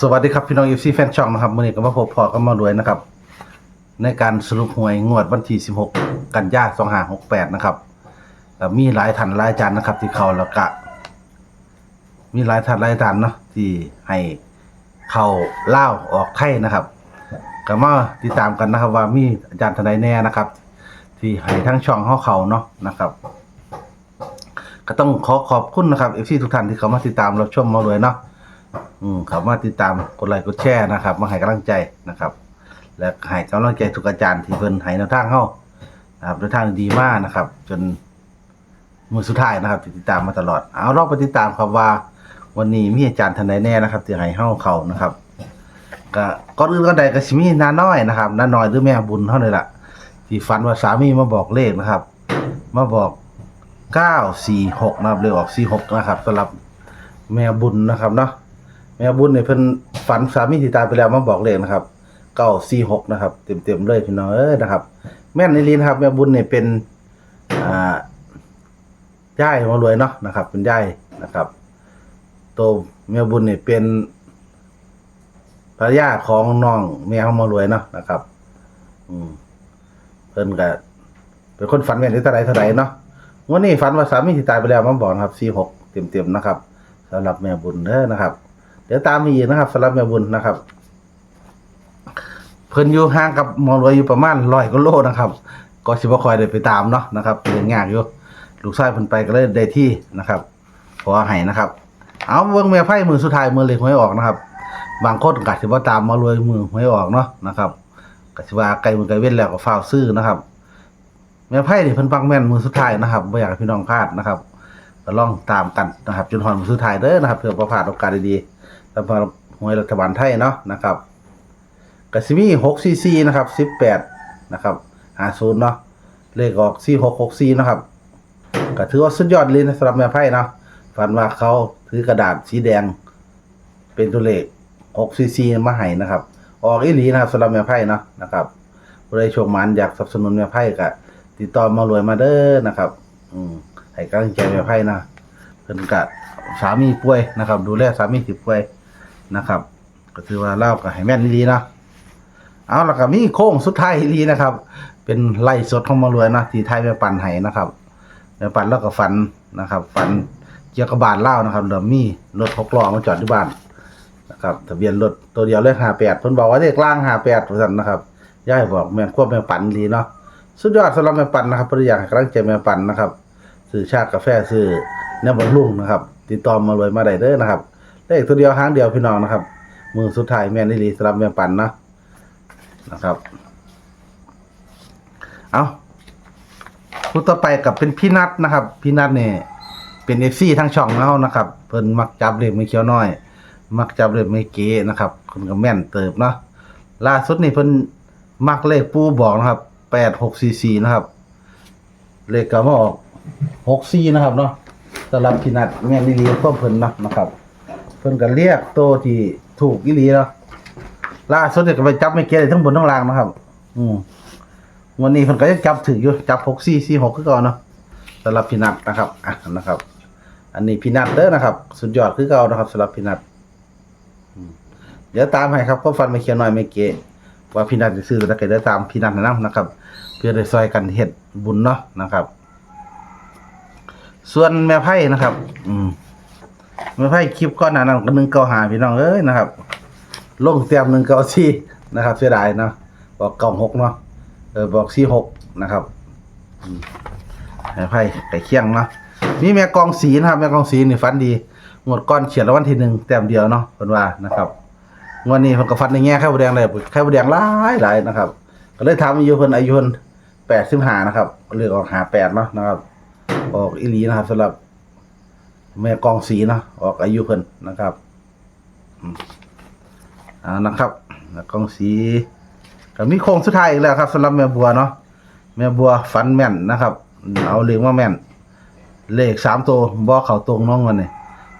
สวัสดีครับพี่น้องเอฟซีแฟนช่องนะครับมื่อนี้ก็มาพบพอก็มารวยนะครับ ในการสรุปหวยงวดวันที่ 16 กันยายน2568 นะครับก็มีหลายท่านหลายอาจารย์นะครับ ที่เขาแล้วก็มีหลายท่านหลายอาจารย์เนาะที่ให้เข้าเล่าออกไข่นะครับก็มาติดตามกันนะครับ ว่ามีอาจารย์ทนายแน่นะครับ ที่ให้ทั้งช่องเขาเขาเนาะนะครับ ก็ต้องขอขอบคุณนะครับเอฟซีทุกท่านที่เขามาติดตามรับชมมารวยเนาะ อืมเขามาติดตามกดไลค์กดแชร์นะครับ มาให้กำลังใจนะครับ และให้กำลังใจทุกอาจารย์ที่เพิ่นให้แนวทางเฮานะครับแนวทางดีมากนะครับ จนมือสุดท้ายนะครับที่ติดตามมาตลอด เอาเราไปติดตามครับว่า วันนี้มีอาจารย์ท่านใดแน่นะครับที่ให้เฮาเขานะครับ ก็ก่อนอื่นก็ใดก็สิมีน้าน้อยนะครับน้าน้อยหรือแม่บุญเท่านั้ล่ะที่ฝันว่าสามีมาบอกเลขนะครับ มาบอก946นะครับเลยออก46นะครับสำหรับแม่บุญนะครับเนาะ แม่บุญเนี่ยเพิ่นฝันสามีที่ตายไปแล้วมาบอกเลขนะครับเก้าสี่หกนะครับ เต็มๆเลยพี่น้องเอ้ยนะครับ แม่นในลีนะครับ แม่บุญเนี่ยเป็นอ่าย่ายมารวยเนาะนะครับ เป็นย่ายนะครับโตวแม่บุญเนี่ยเป็นภรรยาของน้องแม่ของมารวยเนาะนะครับ อืมเพิ่นก็เป็นคนฝันแม่นที่เท่าไรเท่าไรเนาะวันนี้ฝันว่าสามีที่ตายไปแล้วมาบอกนะครับสี่หกเต็มๆนะครับสำหรับแม่บุญเด้อนะครับ เดี๋ยวตามมาอีกนะครับสำหรับแม่บุญนะครับ เพิ่นอยู่ห่างกับหมอรวยอยู่ประมาณร้อยกิโลนะครับ ก็สิบ่คอยได้ไปตามเนาะนะครับเรื่องากอยู่ลูกชายเพิ่นไปก็เลยได้ที่นะครับขอให้นะครับ เอาเบิ่งแม่ไพ่มือสุดท้ายมือเล็กหวยออกนะครับ บางคนก็สิบ่ตามหมารวยมือหวยออกเนาะนะครับก็สิว่าไกลมือไกลเว้นแล้วก็ฟ้าวซื้อนะครับแม่ไพ่นี่เพิ่นปังแม่นมือสุดท้ายนะครับบ่อยากให้พี่น้องพลาดนะครับก็ลองตามกันนะครับจนฮอดมือสุดท้ายเด้อนะครับ เพื่อบ่พลาดโอกาสดีๆ สำหรับหวยรัฐบาลไทยเนาะนะครับกสิมีหกซีซีนะครับสิบแปดนะครับหาศูนย์เนาะเลขออกสี่หกหกซีนะครับก็ถือว่าสุดยอดเลยนะสำหรับแม่ไพ่เนาะฝันว่าเขาถือกระดาษสีแดง เป็นตัวเลขหกซีซีมาให้นะครับ ออกอีหลีนะครับสำหรับแม่ไพ่เนาะนะครับผู้ใดโชคมันอยากสนับสนุนแม่ไพ่ก็ติดต่อมารวยมาเด้อนะครับ อืมให้กำลังใจแม่ไพ่นะเพิ่นกะสามีป่วยนะครับ ดูแลสามีที่ป่วย นะครับ ก็ถือว่าเล่าก็ให้แม่นดีนะเอาแล้วก็มีโค้งสุดท้ายดีนะครับ เป็นไล่สดของมารวยนะที่ไทยแม่ปันให้นะครับแม่ปันแล้วก็ฝันนะครับ ฝันเกี่ยกับบ้านเล่านะครับเดี๋ยวมีรถหกล้อมาจอดที่บ้านนะครับทะเบียนรถตัวเดียวเลขห้าแปดเพิ่นบอกว่าเลขล่างห้าแปดเพิ่นนะครับย่ายบอกแม่ควบแม่ปันดีเนาะสุดยอดสำหรับแม่ปันนะครับเพื่ออยากให้กำลังใจแม่ปันนะครับซื้อชากาแฟซื้อเนื้อบำรุงนะครับ ติดต่อมารวยมาได้เด้อนะครับ เลขตัวเดียวหางเดียวพี่น้องนะครับ มือสุดท้ายแม่นอี่ลีสำรับแม่ปันนะนะครับ เอาพูดต่อไปกับเป็นพี่นัทนะครับ พี่นัทเนี่ยเป็นเอฟซีทั้งช่องเรานะครับ เพิ่นมักจับเลขไม่เขียวน้อย มักจับเลขไม่เก๋นะครับเพิ่นก็แม่นเติบเนาะล่าสุดนี่เพิ่นมักเลขปูบอกนะครับแปดหกสี่สี่นะครับ เลขก็มาออกหกสี่นะครับเนาะสำหรับพี่นัทแม่นอีหลีก็เพิ่นนะนะครับ พิ่นก็เรียกโตที่ถูกอีหลีเนาะล่าสุดเนี่ยก็ไปจับไม่เก๋ได้ทั้งบนทั้งล่างนะครับ อืมวันนี้เพิ่นก็ยังจับถืออยู่จับหกสี่สี่หกคือก่อนเนาะสำหรับพี่นัทนะครับอะนะครับ อันนี้พี่นัทเด้อนะครับ สุดยอดคือเก่านะครับสำหรับพี่นัทเดี๋ยวตามให้ครับก็ฟันไม่เขียวหน่อยไม่เก๋ว่าพี่นัทจะซื้อตัวก็เดี๋ยวตามพี่นัทนะนำนะครับ เพื่อได้ซอยกันเฮ็ดบุญเนาะนะครับ ส่วนแม่ไพ่นะครับ อืม แม่ไพ่คลิปก้อนหนานั้นก็หนึ่งเก้าหาพี่น้องเอ้ยนะครับลงเตรียมหนึ่งเก้าสี่นะครับ เสียดายเนาะบอกเก้าหกเนาะเออบอกสี่หกนะครับอืมแม่ไพ่ไก่เคียงเนาะมีแม่กองสีนะครับแม่กองสีนี่ฟันดีงวดก้อนเฉียดรางวัลที่หนึ่งแต้มเดียวเนาะเพิ่นว่านะครับงวดนี้เพิ่นก็ฟันในแง่ไข่บดแดงเลยไข่บดแดงหลายหลายนะครับ ก็เลยถามอายุเพิ่นอายุเพิ่นแปดสิบห้านะครับเลือกออกหาแปดเนาะนะครับ ออกอีหลีนะครับสำหรับ แม่กองสีเนาะออกอายุเพิ่นนะครับอ่านะครับแม่กองสีก็มีโค้งสุดท้ายอีกแล้วครับสำหรับแม่บัวเนาะแม่บัวฝันแม่นนะครับ เอาเลขมาแม่น เลขสามตัวบ่เข้าตรงน้องมันนี่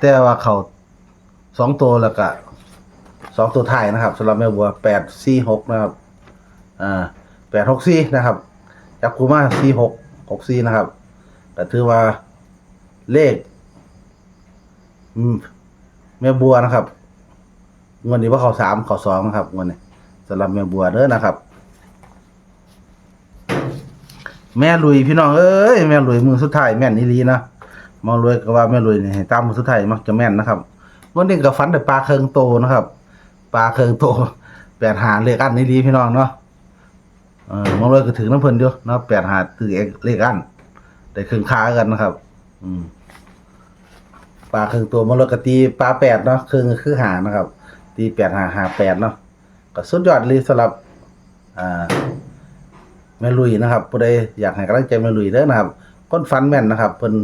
แต่ว่าเข้าสองตัวแล้วก็สองตัวท้ายนะครับสำหรับแม่บัวแปดสี่หกนะครับอ่าแปดหกสี่นะครับจับคูมาสี่หกหกสี่นะครับแต่ถือว่าเลข อืม แม่บัวนะครับงวดนี้ว่าเขาสามเขาสองนะครับงวดนี้สำหรับแม่บัวเด้อนะครับ แม่ลุยพี่น้องเอ้ยแม่ลุยมือสุดท้ายแม่นอีหลีนะมองรวยก็ว่าแม่ลุยนี่ให้ตามมือสุดท้ายมักจะแม่นนะครับวันนี้ก็ฝันแต่ปลาเคิงโตนะครับปลาเคิงโตแปดหาเลขอันอีหลีพี่น้องเนาะเออมองรวยก็ถึงน้ำเพิ่นเดียวเนะแปดหาถือเลขอันได้ครึ่งค้ากันนะครับ อืม ปลาครึ่งตัวมรกตีปลาแปดเนาะครึ่งคือหานะครับ ตีแปดหาหาแปดเนาะก็สุดยอดเลยสำหรับอ่าแม่ลุยนะครับผู้ใดอยากให้กำลังใจแม่ลุยเด้อนะครับคนฟันแม่นนะครับเพิ่น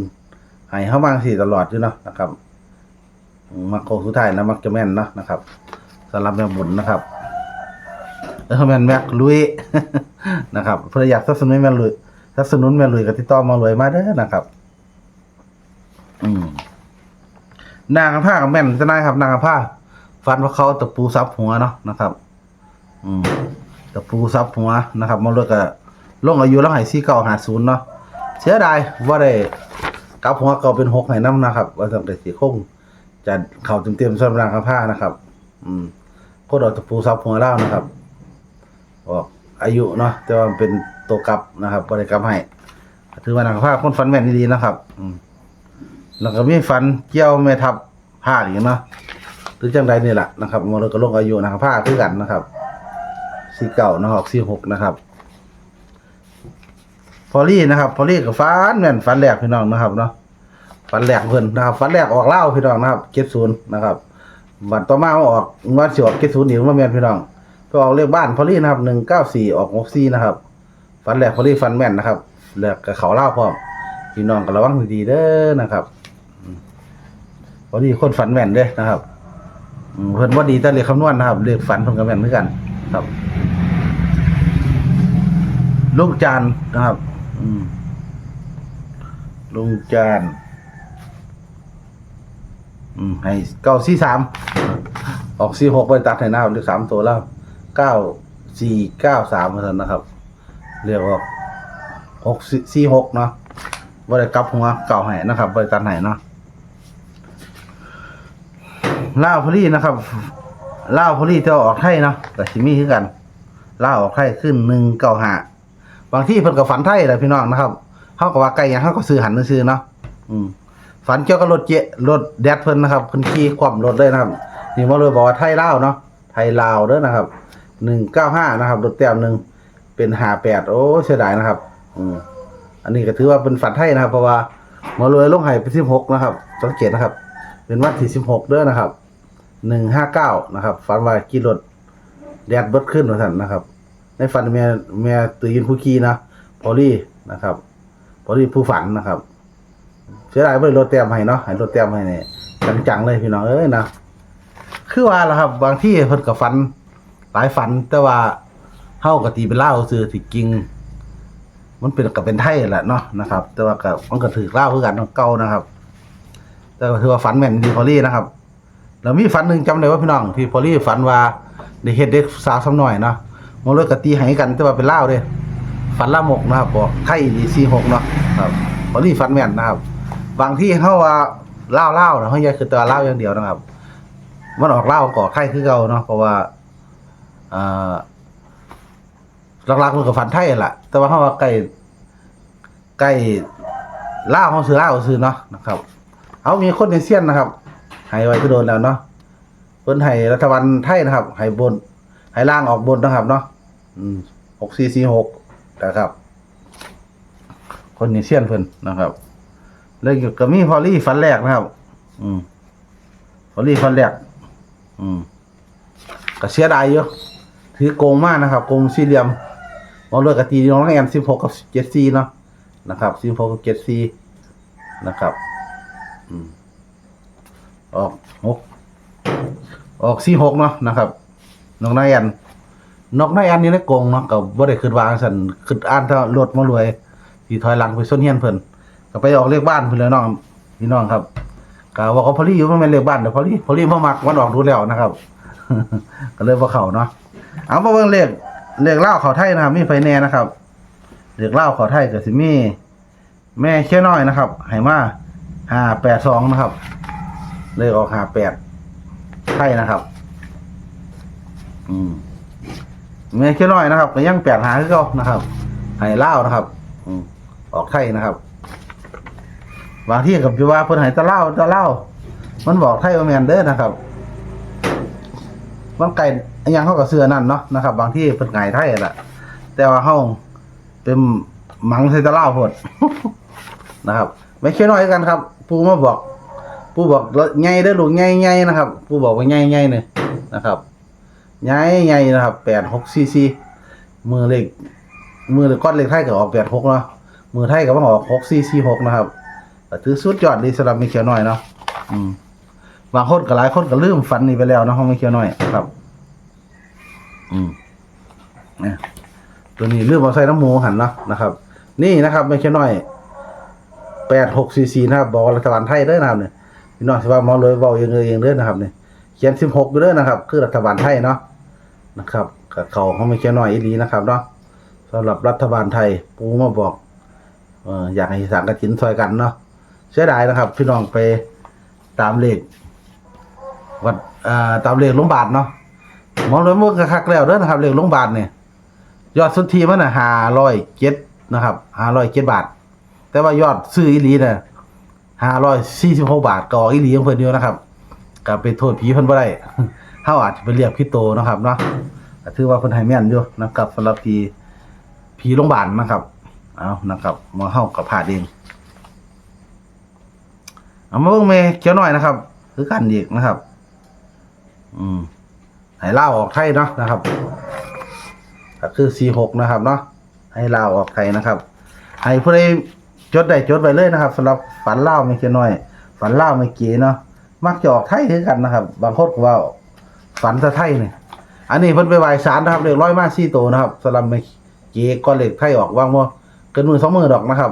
ให้เฮามาสิตลอดอยู่เนาะนะครับมมักโคสุดท้ายนะมักจะแม่นเนาะนะครับสำหรับแม่บุญนะครับแล้วแม่นแม่ลุยนะครับเพื่ออยากสนับสนุนแม่ลุยสนับสนุนแม่ลุยก็ติดต่อมาลุยมาเด้อนะครับ อืม นางกับผ้ากับแม่นจะได้ครับ นางกับผ้าฟันว่าเขาตะปูซับหัวเนาะนะครับ อืมตะปูซับหัวนะครับมาเลยก็ลงอายุแล้วให้สี่เก้าหาศูนย์เนาะเสียดายว่าได้กลับหัวเก่าเป็นหกให้น้ำนะครับว่าสำเร็จสีคงจะเข่าเต็มๆสำหรับนางกับผ้านะครับ อืมโคตรเอาตะปูซับหัวเล่านะครับบอกอายุเนาะแต่ว่าเป็นตัวกลับนะครับบริกรรมให้ถือว่านางกับผ้าคนฟันแม่นดีๆนะครับ อืม แล้วก็มีฟันเกี่ยวแม่ทับผ้าอีกเนาะหรือจังใดนี่แหละนะครับมันก็ลงอายุนะครับผ้าคือกันนะครับสี่เก่านะครับสี่หกนะครับ พอลี่นะครับ พอลี่กับฟันแม่นฟันแหลกพี่น้องนะครับเนาะฟันแหลกเพิ่นนะครับฟันแหลกออกเล่าพี่น้องนะครับเจ็ดศูนย์นะครับบัตรต่อมามาออกงวดสิออกเจ็ดศูนย์อีมาแม่นพี่น้องไปออกเลขบ้านพอลี่นะครับหนึ่งเก้าสี่ออกหกสี่นะครับฟันแหลกพอลี่ฟันแม่นนะครับแหลกกับเขาเล่าพร้อมพี่น้องก็ระวังดีๆเด้อนะครับ พอดีคนฝันแม่นเด้นะครับอืมเพิ่นว่าดีแต่เลขคำนวณนะครับเลขฝันเพิ่นก็แม่นเหมือนกัน ครับ ลุงจานนะครับ อืมลุงจาน อืมให้เก้าสี่สามออกสี่หกไปตัดให้นะครับเลขสามตัวแล้วเก้าสี่เก้าสามเท่านั้นนะครับ เรียกว่าหกสี่หกเนาะบริกลับหัวเก่าให้นะครับบริตัดให้เนาะ ล่าวพอลี่นะครับล่าวพอลี่จะออกไทยเนาะแต่สิมีคือกันล่าวออกไทยขึ้นหนึ่งเก้าหาบางที่เพิ่นก็ฝันไทยแหละพี่น้องนะครับเขาก็ว่าไกลอย่างเขาก็ซื้อหันซื้อเนาะอืมฝันเกี่ยวกับรถเจรถแดดเพิ่นนะครับเพิ่นขี่ความรถเลยนะครับนี่มาเลยบอกว่าไทยลาวเนาะไทยลาวเด้อนะครับหนึ่งเก้าห้านะครับรถแต้มหนึ่งเป็นหาแปดโอ้เสียดายนะครับ อืมอันนี้ก็ถือว่าเป็นฝันไทยนะครับ เพราะว่ามาเลยลงไห้เป็นสิบหกนะครับสังเกตนะครับ เป็นวันที่สิบหกเด้อนะครับ หนึ่งห้าเก้านะครับฝันว่าขี่รถแดดเบิดขึ้นว่าท่านนะครับ ในฝันแม่แม่ตื่นผู้ขี่นะพอลี่นะครับ พอลี่ผู้ฝันนะครับเสียดายไม่ได้รถแต้มให้เนาะให้รถแต้มให้เนี่ยจังๆเลยพี่น้องเอ้ยนะคือว่าล่ะครับ บางที่เพิ่นกับฝันหลายฝันแต่ว่าเฮาก็ตีเป็นเล่าซื่อที่กิงมันเป็นกับเป็นไทยแหละเนาะนะครับ แต่ว่าก็มันก็ถือเล่าคือกันเก่านะครับ แต่ถือว่าฝันแม่นดีพอลี่นะครับ แล้วมีฝันหนึ่งจำได้ว่าพี่น้อง ที่พอลี่ฝันว่าได้เฮ็ดเด็กสาวสำหน่อยเนาะมองเลยกะตีให้กันแต่ว่าเป็นเล่าเด้ฝันละหมกนะครับบอกไทยดีสี่หกเนาะครับพอลี่ฝันแม่นนะครับบางที่เขาว่าเล่าเล่านะเขาอยคือตัวเล่าอย่างเดียวนะครับมันออกเล่าก่อไข่คือเก่าเนาะเพราะว่าอ่อหลักๆมันก็ฝันไทยแหละแต่ว่าเขาว่าใกล้ใกล้เล่าเขาซื้อเล่าซื้อเนาะนะครับ เอามีคนในเซียนนะครับ ให้ไว้ก็โดนแล้วเนาะเพิ่นให้รัฐบาลไทยนะครับให้บนให้ล่างออกบนนะครับเนาะอืมหกสี่สี่หกนะครับ คนในเซียนเพิ่นนะครับ แล้วก็มีพอลี่ฟันแรกนะครับ อืมพอลี่ฟันแรก อืมก็เสียดายอยู่ถือโกงมากนะครับโกงสี่เหลี่ยมมองเลยกตีน้องแอนสิบหกกับเจ็ดซีเนาะนะครับสิบหกกับเจ็ดซีนะครับ อืม ออกหกออกสี่หกเนาะนะครับนกนายแอนนกนายแอนนี่ได้โกงเนาะกับบ่ได้ขึ้นวางสันขึ้นอ่านเท่ารถมารวยที่ถอยหลังไปส้นเฮียนเพิ่นก็ไปออกเลขบ้านเพิ่นเลยน้องพี่น้องครับก็ว่าเขาพอลี่อยู่มันเป็นเลขบ้านแต่พอลี่พอลี่พ่อมักมันออกดูแล้วนะครับ ก็เลยว่าเขาเนาะเอามาเบิ่งเลขเลขเล่าเขาไทยนะครับ มีไฟแน่นะครับเลขเล่าเขาไทยก็สิมีแม่แค่ยน้อยนะครับให้มาห้าแปดสองนะครับ เลขออกหาแปดไทยนะครับ อืมแม่แค่น้อยนะครับก็ยังแปดหาคือเก่านะครับให้เล่านะครับ อืมออกไทยนะครับบางที่กับพี่ว่าเพิ่นให้ตะเล่าตะเล่ามันบอกไทยว่าแมนเด้อนะครับมันไก่ยังเขาก็เสื้อนั่นเนาะนะครับ บางที่เพิ่นไก่ไทยแหละแต่ว่าเฮาเป็นมังใส่ตะเล่าวโพดนะครับ ไม่แค่น้อยกันครับ ปูมาบอก ปูบอกใหญ่เด้อลูกใหญ่ๆนะครับปูบอกว่าใหญ่ๆเนี่ยนะครับใหญ่ๆนะครับแปดหกซีซีมือเล็กมือเล็กก้อนเล็กไทยก็ออกแปดหกเนาะมือไทยก็ต้อออกหกซีซีหกนะครับก็ถือสุดยอดดีสำหรับไม่เขียวน้อยเนาะอืมบางคนก็หลายคนก็ลืมฝันนี่ไปแล้วเนาะของไม่เขียวน้อยครับ อืมเนี่ยตัวนี้ลืมเอาใส่น้ำหมูหันเนาะนะครับ นี่นะครับไม่เขียวน้อยแปดหกซีซีนะครับบอกว่ารัฐบาลไทยเด้อนะครับเนี่ย พี่น้องสิว่าหมอเลยเว้าเองเลยเองเด้อนะครับเนี่ยเขียน16อยู่เด้อนะครับ คือรัฐบาลไทยเนาะนะครับกับเขาเขาไม่เขียนน้อยอีหลีนะครับเนาะสำหรับรัฐบาลไทยปูมาบอกเอออยากให้สังกฐินซอยกันเนาะเสียดายนะครับ พี่น้องไปตามเลขวัดอ่าตามเลขโรงพยาบาลเนาะมอเลยมึงคักแล้วเด้อนะครับเลขโรงพยาบาลเนี่ยยอดสุทธิมันน่ะ507นะครับ507บาท แต่ว่ายอดซื้ออีหลีน่ะ ห้าร้อยสี่สิบหกบาทก็ออีหลีของเพิ่นอยู่นะครับก็ไปโทษผีเพิ่นบ่ได้เฮาอาจจะไปเรียกพี่โตนะครับเนาะก็ถือว่าเพิ่นให้แม่นอยู่นะครับสำหรับผีผีโรงพยาบาลนะครับ เอานะครับมาเฮาก็พลาดเองเอามาเบิ่งแม่เขียวหน่อยนะครับ คือกันอีกนะครับ อืมให้เล่าออกไทยเนาะนะครับก็คือ46นะครับ เนาะให้เล่าออกไทยนะครับ ให้ผู้ใด จดได้จดไว้เลยนะครับสำหรับฝันเล่าไม่เกี่ยน้อย ฝันเล่าไม่เกี่เนาะมักจะออกไทยคือกันนะครับ บางคนก็ว่าฝันแตะไทยเนี่ยอันนี้เพิ่นไปไหว้ศาลนะครับเรียกร้อยมาสี่ตัวนะครับสำหรับไม่เกี่ก้อนเหล็กไทยออกว่างบ่เกินมือสองมือดอกนะครับ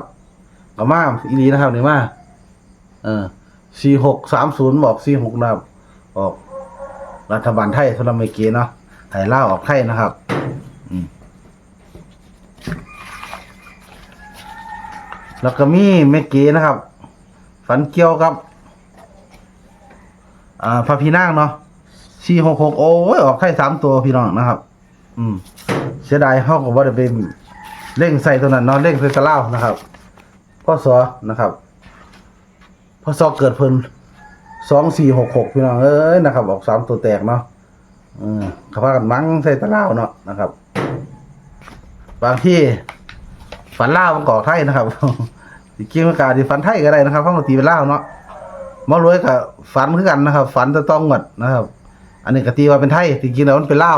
ก็มาอีหลีนะครับนี่มาเออสี่หกสามศูนย์บอกสี่หกนะครับออกรัฐบาลไทยสำหรับไม่เกี่เนาะไทยเล่าออกไทยนะครับ อืม แล้วก็มีเมเกนะครับ ฝันเกี่ยวกับ อ่าพระพี่นางเนาะสี่หกหกโอ้ยออกไข่สามตัวพี่น้องนะครับ อืม เสียดายเขาก็ว่าจะเป็นเร่งใส่ตัวนั้นเนาะเร่งใส่ตะเล่านะครับพ่อสอนะครับพ่อสอเกิดเพิ่นสองสี่หกหกพี่น้องเอ้ยนะครับ ออกสามตัวแตกเนาะอืมเขาพากันมั้งใส่ตะเล่าเนาะนะครับ บางที่ฝันเล่ามันก่อไทยนะครับ จริงๆมันกาที่ฝันไทยก็ได้นะครับเพราะมันตีเป็นเล่าเนาะมอรวยกับฝันคือกันนะครับฝันจะต้องหมดนะครับ อันนี้ก็ตีว่าเป็นไทยจริงๆแล้วมันเป็นเล่า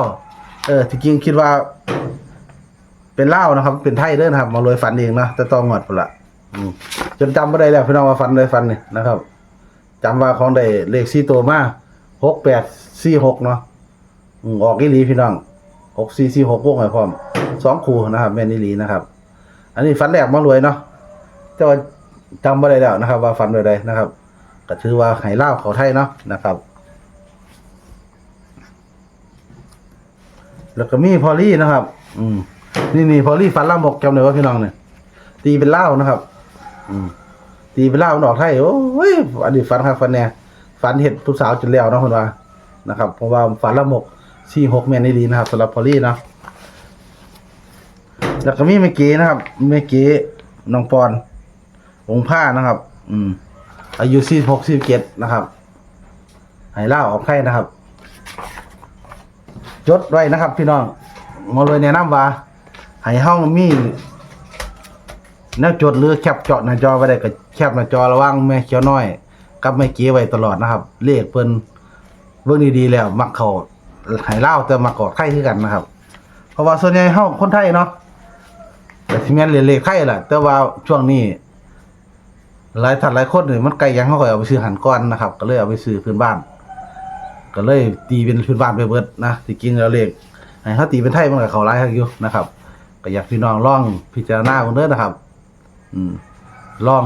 เออจริงๆคิดว่า เป็นเล่านะครับ เป็นไทยเด้อนะครับมอรวยฝันเองเนาะจะต้องหมดพละจนจำไม่ได้แล้วพี่น้องว่าฝันเลยฝันนี่นะครับจำว่าของได้เลขสี่ตัวมาหกแปดสี่หกเนาะออกอีหลีพี่น้องหกสี่สี่หกพวงไว้พร้อมสองคู่นะครับแม่นอีหลีนะครับ อันนี้ฟันแรกมารวยเนาะ แต่ว่าจำไม่ได้แล้วนะครับ ว่าฟันใดนะครับก็ถือว่าไหเล่าเขาไทยเนาะนะครับ แล้วก็มีพอลลี่นะครับ อืม นี่นี่พอลลี่ฟันล่ามกจำเลยว่าพี่น้องเนี่ยตีเป็นเล่านะครับ อืม ตีเป็นเล่าวมันออกไทยโอ้ยอันนี้ฟันครับฟันแน่ฟันเห็ดผู้สาวจนแล้วนะคนว่านะครับเพราะว่าฟันล่ามกสี่หกแมนนี่ดีนะครับสำหรับพอลลี่นะแล้วก็มีเมื่อกี้นะครับเมื่อกี้น้องปอน องค์ผ้านะครับ อืม อายุสี่หกสิบเจ็ดนะครับให้เล่าออกไข่นะครับ จดไว้นะครับ พี่น้องมาเลยแนะนำว่าให้ห้องมีแนวจดหรือแคปเจาะหน้าจอไว้ได้ก็แคปหน้าจอระว่างแม่เขียวน้อย กับแม่เก๋ไว้ตลอดนะครับ เลขเพิ่นเบิ่งดีๆแล้ว มักเขาให้เล่าแต่มักกอดไข่คือกันนะครับ เพราะว่าส่วนใหญ่เฮาคนไทยเนาะแต่ที่แม่นเรียนเลขไทยแหละแต่ว่าช่วงนี้ หลายท่านหลายคนนี่มันไกลยังเขาก็เอาไปซื้อหันก้อนนะครับ ก็เลยเอาไปซื้อพื้นบ้าน ก็เลยตีเป็นพื้นบ้านไปเบิดนะที่จริงแล้วเลขให้เขาตีเป็นไทยมันก็เขาหลายอยู่นะครับ ก็อยากพี่น้องลองพิจารณากันเด้อนะครับ อืมลอง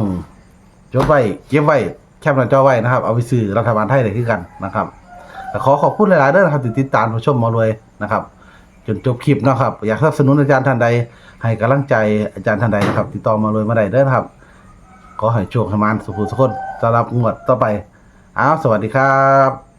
จดไว้เก็บไว้แคปหน้าจอไว้นะครับ เอาไปซื้อรัฐบาลไทยได้คือกันนะครับแต่ขอขอบคุณหลายๆเด้อนะครับที่ติดตามผู้ชมมารวยนะครับ จนจบคลิปนะครับ อยากสนับสนุนอาจารย์ท่านใด ให้กำลังใจอาจารย์ท่านใดนะครับ ติดต่อมาเลยมาได้เด้อนะครับ ขอให้โชคให้มานสุขสุขคนสำหรับงวดต่อไปอ้าวสวัสดีครับ